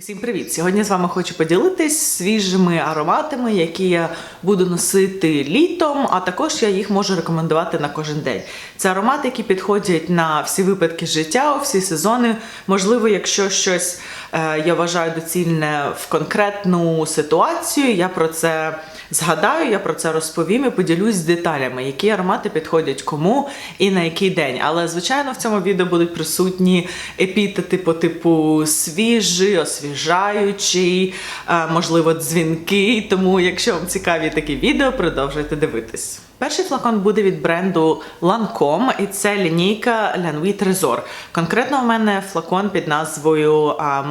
Усім привіт! Сьогодні з вами хочу поділитись свіжими ароматами, які я буду носити літом, а також я їх можу рекомендувати на кожен день. Це аромати, які підходять на всі випадки життя, у всі сезони. Можливо, якщо щось е, я вважаю доцільне в конкретну ситуацію, я про це згадаю, я про це розповім і поділюсь деталями, які аромати підходять кому і на який день. Але звичайно в цьому відео будуть присутні епітети по типу свіжий, освіжаючий, е, можливо, дзвінки. Тому, якщо вам цікаві такі відео, продовжуйте дивитись. Перший флакон буде від бренду Lancome, і це лінійка Lanvit Trésor. Конкретно в мене флакон під назвою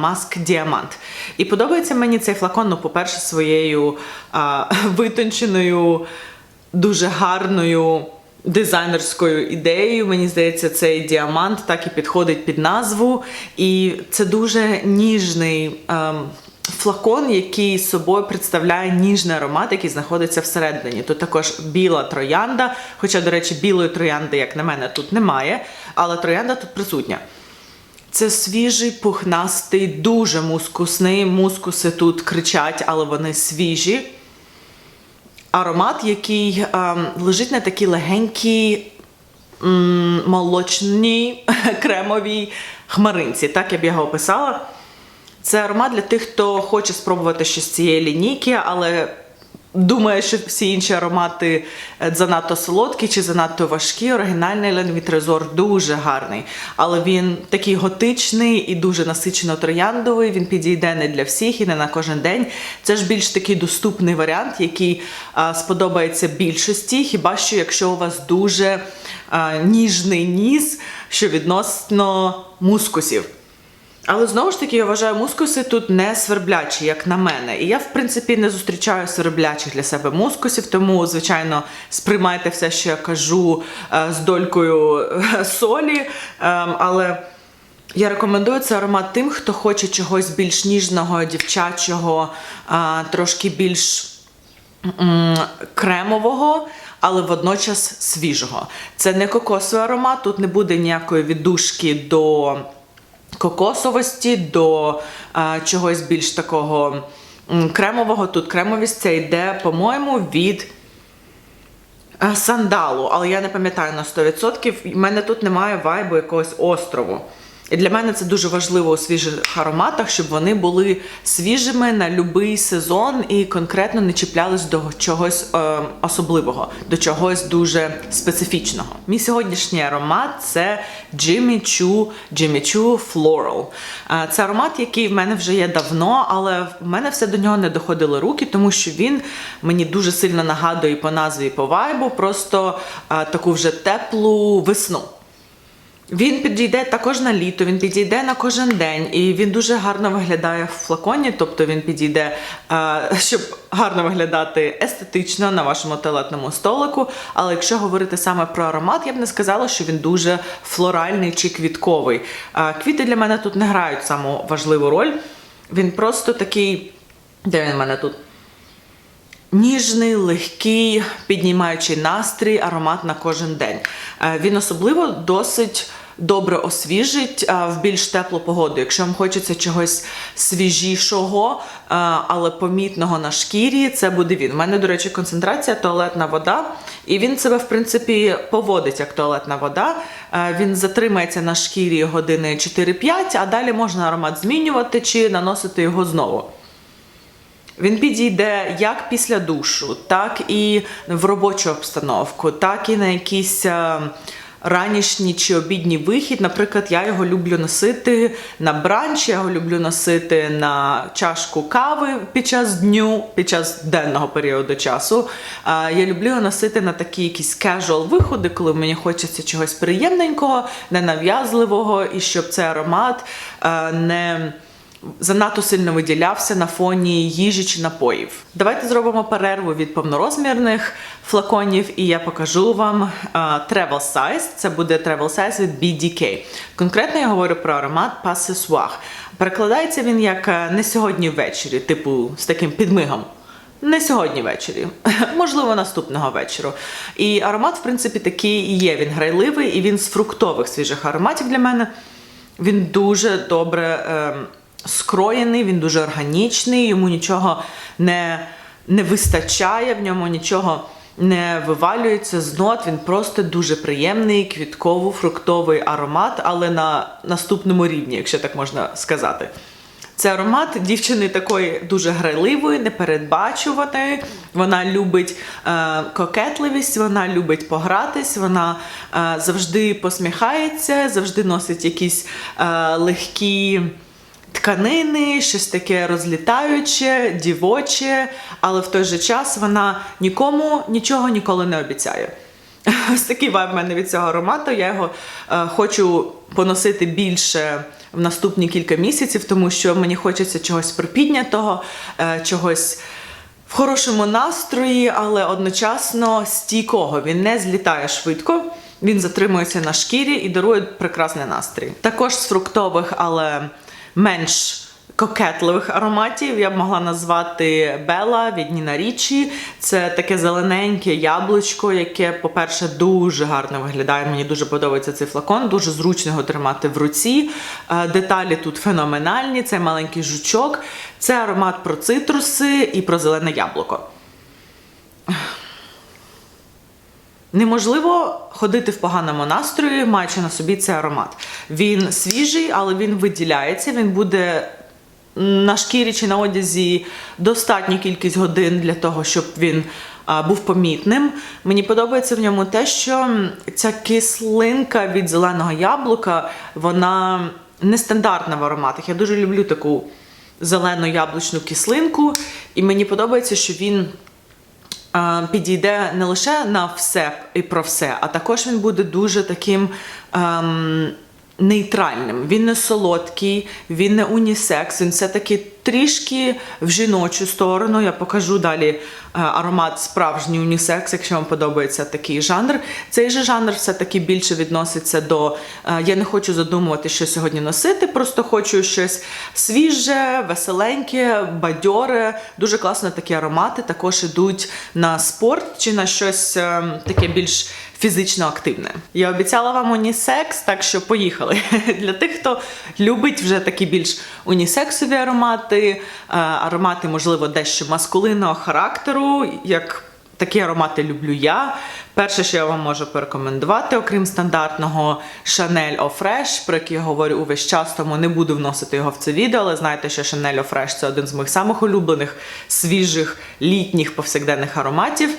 Mask Diamant. І подобається мені цей флакон, ну, по-перше, своєю а, витонченою, дуже гарною. Дизайнерською ідеєю, мені здається, цей діамант так і підходить під назву. І це дуже ніжний ем, флакон, який собою представляє ніжний аромат, який знаходиться всередині. Тут також біла троянда, хоча, до речі, білої троянди, як на мене, тут немає, але троянда тут присутня. Це свіжий, пухнастий, дуже мускусний. Мускуси тут кричать, але вони свіжі. Аромат, який ем, лежить на такій легенькій молочній кремовій хмаринці. Так я б його описала. Це аромат для тих, хто хоче спробувати щось з цієї лінійки, але думає, що всі інші аромати е, занадто солодкі чи занадто важкі. Оригінальний Ленвіт Резор дуже гарний, але він такий готичний і дуже насичено трояндовий. Він підійде не для всіх і не на кожен день. Це ж більш такий доступний варіант, який а, сподобається більшості. Хіба що якщо у вас дуже а, ніжний ніс, що відносно мускусів. Але знову ж таки, я вважаю, мускуси тут не сверблячі, як на мене. І я, в принципі, не зустрічаю сверблячих для себе мускусів, тому, звичайно, сприймайте все, що я кажу е, з долькою е, солі. Ем, Але я рекомендую цей аромат тим, хто хоче чогось більш ніжного, дівчачого, е, трошки більш кремового. Але водночас свіжого. Це не кокосовий аромат, тут не буде ніякої віддушки до кокосовості, до а, чогось більш такого кремового. Тут кремовість це йде, по-моєму, від е, сандалу, але я не пам'ятаю на 100%. У мене тут немає вайбу якогось острову. І для мене це дуже важливо у свіжих ароматах, щоб вони були свіжими на будь-який сезон і конкретно не чіплялись до чогось е, особливого, до чогось дуже специфічного. Мій сьогоднішній аромат це Jimmy Choo Jimmy Choo Floral. Е, Це аромат, який в мене вже є давно, але в мене все до нього не доходили руки, тому що він мені дуже сильно нагадує по назві, і по вайбу, просто е, таку вже теплу весну. Він підійде також на літо, він підійде на кожен день, і він дуже гарно виглядає в флаконі, тобто він підійде, е, щоб гарно виглядати естетично на вашому туалетному столику. Але якщо говорити саме про аромат, я б не сказала, що він дуже флоральний чи квітковий. Е, Квіти для мене тут не грають саму важливу роль. Він просто такий. Де він в мене тут? Ніжний, легкий, піднімаючий настрій, аромат на кожен день. Е, Він особливо досить добре освіжить в більш теплу погоду. Якщо вам хочеться чогось свіжішого, але помітного на шкірі, це буде він. У мене, до речі, концентрація туалетна вода, і він себе, в принципі, поводить як туалетна вода. Він затримається на шкірі години 4-5, а далі можна аромат змінювати чи наносити його знову. Він підійде як після душу, так і в робочу обстановку, так і на якийсь е, ранішній чи обідній вихід. Наприклад, я його люблю носити на бранч, я його люблю носити на чашку кави під час дню, під час денного періоду часу. Я люблю його носити на такі якісь casual виходи, коли мені хочеться чогось приємненького, ненав'язливого, і щоб цей аромат е, не занадто сильно виділявся на фоні їжі чи напоїв. Давайте зробимо перерву від повнорозмірних флаконів, і я покажу вам е, travel size. Це буде travel size від BDK. Конкретно я говорю про аромат Pas. Перекладається він як е, не сьогодні ввечері, типу з таким підмигом. Не сьогодні ввечері, можливо, наступного вечора. І аромат, в принципі, такий є. Він грайливий, і він з фруктових свіжих ароматів для мене. Він дуже добре е, скроєний, він дуже органічний, йому нічого не, не вистачає, в ньому нічого не вивалюється з нот. Він просто дуже приємний, квітково-фруктовий аромат, але на наступному рівні, якщо так можна сказати. Це аромат дівчини такої дуже грайливої, непередбачуваної. Вона любить е, кокетливість, вона любить погратись, вона е, завжди посміхається, завжди носить якісь е, легкі тканини, щось таке розлітаюче, дівоче, але в той же час вона нікому нічого ніколи не обіцяє. Ось такий вайб в мене від цього аромату. Я його е, хочу поносити більше в наступні кілька місяців, тому що мені хочеться чогось припіднятого, е, чогось в хорошому настрої, але одночасно стійкого. Він не злітає швидко. Він затримується на шкірі і дарує прекрасний настрій. Також з фруктових, але менш кокетливих ароматів я б могла назвати Бела від Ніна Річі. Це таке зелененьке яблучко, яке, по-перше, дуже гарно виглядає. Мені дуже подобається цей флакон, дуже зручно його тримати в руці. Е, Деталі тут феноменальні. Це маленький жучок. Це аромат про цитруси і про зелене яблуко. Неможливо ходити в поганому настрої, маючи на собі цей аромат. Він свіжий, але він виділяється. Він буде на шкірі чи на одязі достатню кількість годин для того, щоб він був помітним. Мені подобається в ньому те, що ця кислинка від зеленого яблука, вона нестандартна в ароматах. Я дуже люблю таку зелену яблучну кислинку, і мені подобається, що він підійде не лише на все і про все, а також він буде дуже таким. ем, Нейтральним, він не солодкий, він не унісекс, він все-таки трішки в жіночу сторону. Я покажу далі е, аромат справжній унісекс, якщо вам подобається такий жанр. Цей же жанр все-таки більше відноситься до е, я не хочу задумувати, що сьогодні носити, просто хочу щось свіже, веселеньке, бадьоре. Дуже класно такі аромати також ідуть на спорт чи на щось е, таке більш фізично активне. Я обіцяла вам унісекс, так що поїхали. Для тих, хто любить вже такі більш унісексові аромати, е, аромати, можливо, дещо маскулинного характеру, як такі аромати люблю я. Перше, що я вам можу порекомендувати, окрім стандартного Chanel Eau Fresh, про який я говорю увесь час, тому не буду вносити його в це відео, але знаєте, що Chanel Eau Fresh – це один з моїх самих улюблених, свіжих, літніх повсякденних ароматів.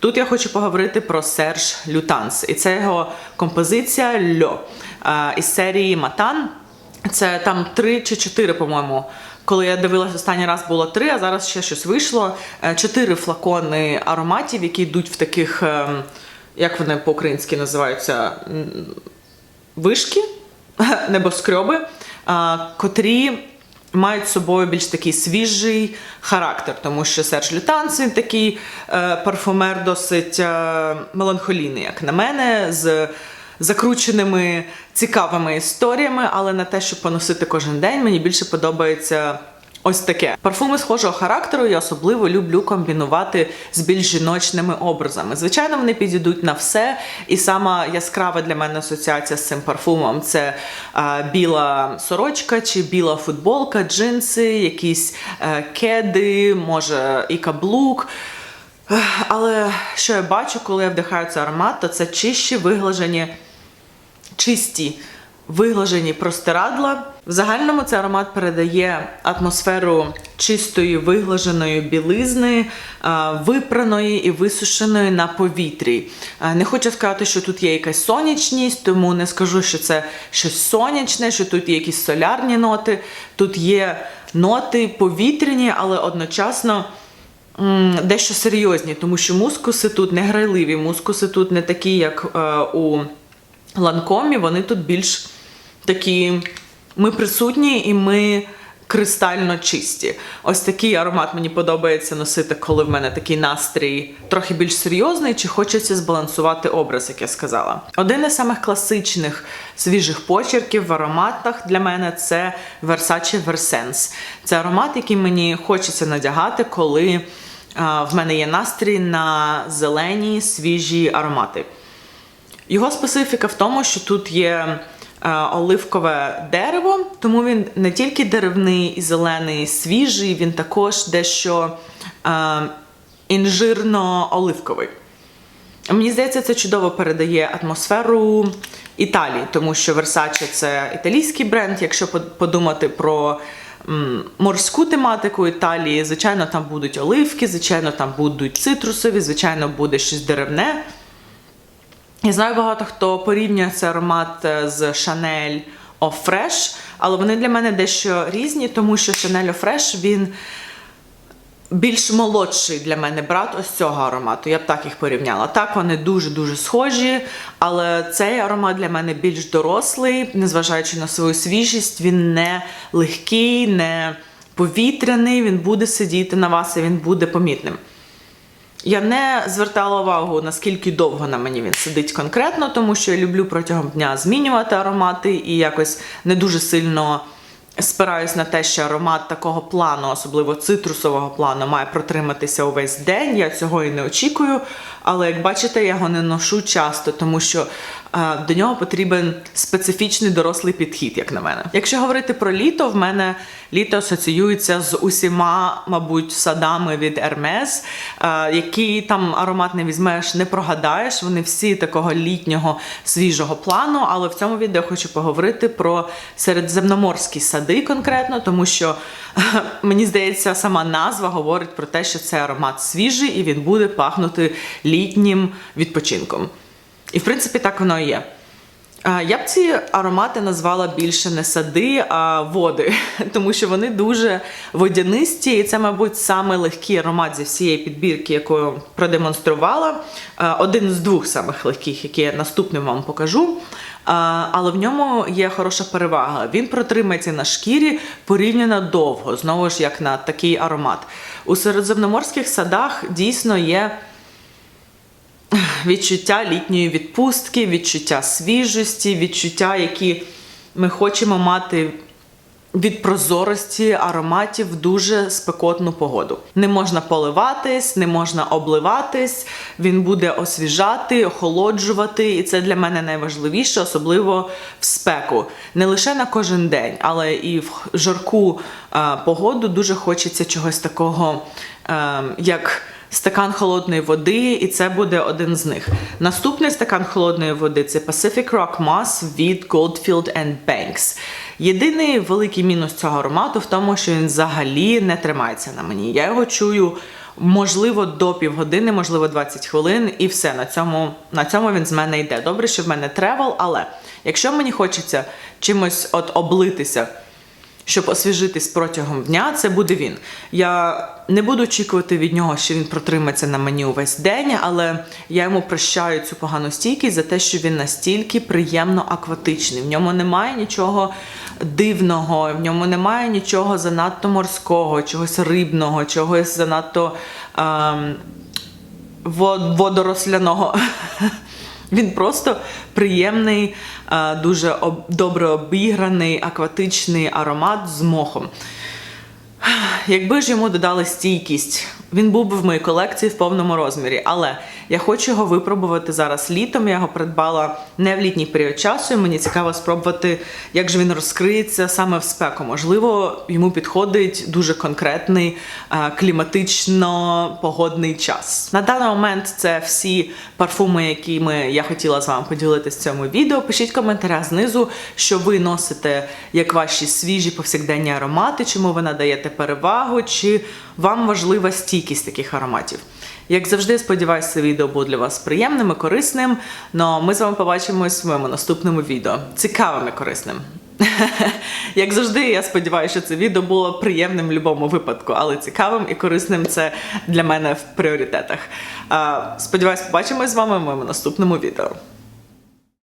Тут я хочу поговорити про Серж Лютанс, і це його композиція Льо е, із серії Матан. Це там три чи чотири, по-моєму. Коли я дивилась останній раз було три, а зараз ще щось вийшло. Е, Чотири флакони ароматів, які йдуть в таких, ем, як вони по-українськи називаються, вишки, небоскреби, а, котрі мають з собою більш такий свіжий характер, тому що Серж Лютанс він такий е, парфумер досить е, меланхолійний, як на мене, з закрученими цікавими історіями, але на те, щоб поносити кожен день, мені більше подобається. Ось таке парфуми схожого характеру я особливо люблю комбінувати з більш жіночними образами. Звичайно, вони підійдуть на все, і сама яскрава для мене асоціація з цим парфумом це е, біла сорочка чи біла футболка, джинси, якісь е, кеди, може і каблук. Але що я бачу, коли я вдихаю цей аромат, то це чищі виглажені чисті виглажені простирадла. В загальному цей аромат передає атмосферу чистої виглаженої білизни, випраної і висушеної на повітрі. Не хочу сказати, що тут є якась сонячність, тому не скажу, що це щось сонячне, що тут є якісь солярні ноти. Тут є ноти повітряні, але одночасно. Дещо серйозні, тому що мускуси тут не грайливі, мускуси тут не такі, як е, у ланкомі, вони тут більш такі. Ми присутні і ми кристально чисті. Ось такий аромат мені подобається носити, коли в мене такий настрій трохи більш серйозний, чи хочеться збалансувати образ, як я сказала. Один із самих класичних свіжих почерків в ароматах для мене це Versace Versense. Це аромат, який мені хочеться надягати, коли в мене є настрій на зелені свіжі аромати. Його специфіка в тому, що тут є е, оливкове дерево, тому він не тільки деревний і зелений, свіжий, він також дещо е, інжирно-оливковий. Мені здається, це чудово передає атмосферу Італії, тому що Versace – це італійський бренд. Якщо подумати про морську тематику Італії, звичайно, там будуть оливки, звичайно, там будуть цитрусові, звичайно, буде щось деревне. Я знаю багато хто порівнює цей аромат е, з Eau Fresh, але вони для мене дещо різні, тому що Eau Fresh, він більш молодший для мене брат ось цього аромату. Я б так їх порівняла. Так, вони дуже-дуже схожі, але цей аромат для мене більш дорослий, незважаючи на свою свіжість, він не легкий, не повітряний, він буде сидіти на вас і він буде помітним. Я не звертала увагу, наскільки довго на мені він сидить конкретно, тому що я люблю протягом дня змінювати аромати і якось не дуже сильно спираюсь на те, що аромат такого плану, особливо цитрусового плану, має протриматися увесь день. Я цього і не очікую. Але як бачите, я його не ношу часто, тому що до нього потрібен специфічний дорослий підхід, як на мене. Якщо говорити про літо, в мене літо асоціюється з усіма, мабуть, садами від Hermes, е, які там аромат не візьмеш, не прогадаєш. Вони всі такого літнього свіжого плану. Але в цьому відео хочу поговорити про середземноморські сади конкретно, тому що мені здається, сама назва говорить про те, що це аромат свіжий і він буде пахнути літнім відпочинком. І в принципі так воно і є. Я б ці аромати назвала більше не сади, а води, тому що вони дуже водянисті, і це, мабуть, саме легкий аромат зі всієї підбірки, яку я продемонструвала. Один з двох самих легких, які я наступним вам покажу. Але в ньому є хороша перевага. Він протримається на шкірі порівняно довго, знову ж як на такий аромат. У середземноморських садах дійсно є відчуття літньої відпустки, відчуття свіжості, відчуття, які ми хочемо мати від прозорості ароматів в дуже спекотну погоду. Не можна поливатись, не можна обливатись, він буде освіжати, охолоджувати, і це для мене найважливіше, особливо в спеку. Не лише на кожен день, але і в жарку е, погоду дуже хочеться чогось такого, е, як стакан холодної води, і це буде один з них. Наступний стакан холодної води це Pacific Rock Moss від Goldfield and Banks. Єдиний великий мінус цього аромату в тому, що він взагалі не тримається на мені. Я його чую. Можливо, до півгодини, можливо, 20 хвилин, і все на цьому на цьому він з мене йде. Добре, що в мене тревел, але якщо мені хочеться чимось от облитися, щоб освіжитись протягом дня, це буде він. Я не буду очікувати від нього, що він протримається на мені увесь день, але я йому прощаю цю погану стійкість за те, що він настільки приємно акватичний. В ньому немає нічого дивного, в ньому немає нічого занадто морського, чогось рибного, чогось занадто ем, водоросляного. Він просто приємний, е, дуже об- добре обіграний, акватичний аромат з мохом. Якби ж йому додали стійкість, він був би в моїй колекції в повному розмірі. Але я хочу його випробувати зараз літом. Я його придбала не в літній період часу. і Мені цікаво спробувати, як же він розкриється саме в спеку. Можливо, йому підходить дуже конкретний е, кліматично-погодний час. На даний момент це всі парфуми, якими я хотіла з вами поділитися в цьому відео. Пишіть в коментарях знизу, що ви носите як ваші свіжі повсякденні аромати, чому ви надаєте перевагу, чи вам важлива стійкість таких ароматів. Як завжди, сподіваюся, це відео було для вас приємним і корисним. Но ми з вами побачимось в моєму наступному відео. Цікавим і корисним. Як завжди, я сподіваюся, що це відео було приємним в будь-якому випадку, але цікавим і корисним це для мене в пріоритетах. Сподіваюсь, побачимось з вами в моєму наступному відео.